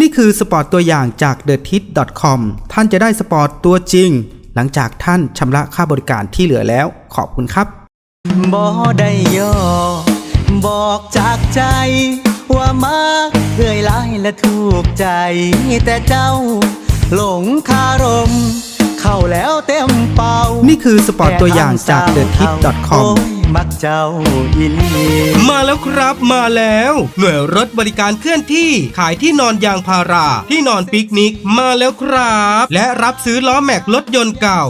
นี่คือสปอร์ตตัวอย่างจาก t h e t i t c o m ท่านจะได้สปอร์ตตัวจริง หลังจากท่านชำระค่าบริการที่เหลือแล้ว ขอบคุณครับบ่ได้ย่อบอกจากใจ ว่ามาเอื่อยหลายและถูกใจ แต่เจ้า หลงคารม เข้าแล้วเต็มเป่า นี่คือสปอร์ตตัวอย่างจาก t h e t i t c o m โอ้ย มักเจ้าอิลีมาแล้วครับมาแล้ว หน่วยรถบริการเคลื่อนที่ขายที่นอนยางพารา ที่นอนปิกนิกมาแล้วครับ และรับซื้อล้อแม็กรถยนต์เก่า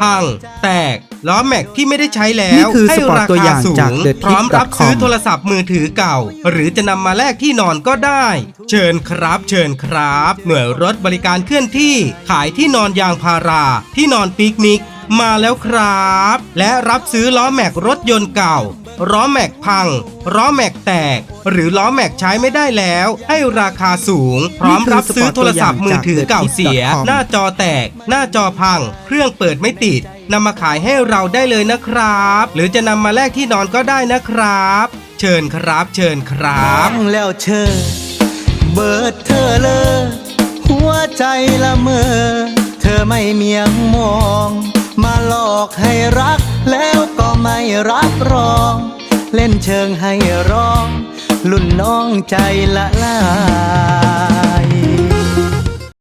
พัง แตกล้อแม็กที่ไม่ได้ใช้แล้วนี่คือให้สปอร์ตราตัวอคาย่างสูจาก ง The พร้อมรับ Tip.com ซื้อโทรศัพท์มือถือเก่า หรือจะนำมาแลกที่นอนก็ได้ เชิญครับ เชิญครับ หน่วยรถบริการเคลื่อนที่ ขายที่นอนยางพารา ที่นอนปิกนิก มาแล้วครับ และรับซื้อล้อแม็กรถยนต์เก่าล้อแม็กพังล้อแม็กแตก หรือล้อแม็กใช้ไม่ได้แล้ว ให้ราคาสูง พร้อมรับซื้อโทรศัพท์มือถือเก่าเสีย หน้าจอแตก หน้าจอพัง เครื่องเปิดไม่ติดนำมาขายให้เราได้เลยนะครับ หรือจะนำมาแลกที่นอนก็ได้นะครับ เชิญครับ เชิญครับฟังแล้วเชอเบิดเธอเลยหัวใจละเมอ เธอไม่เมียงมอง มาหลอกให้รัก แล้วก็ไม่รับรอง เล่นเชิงให้ร้อง ลุ่นน้องใจละลาย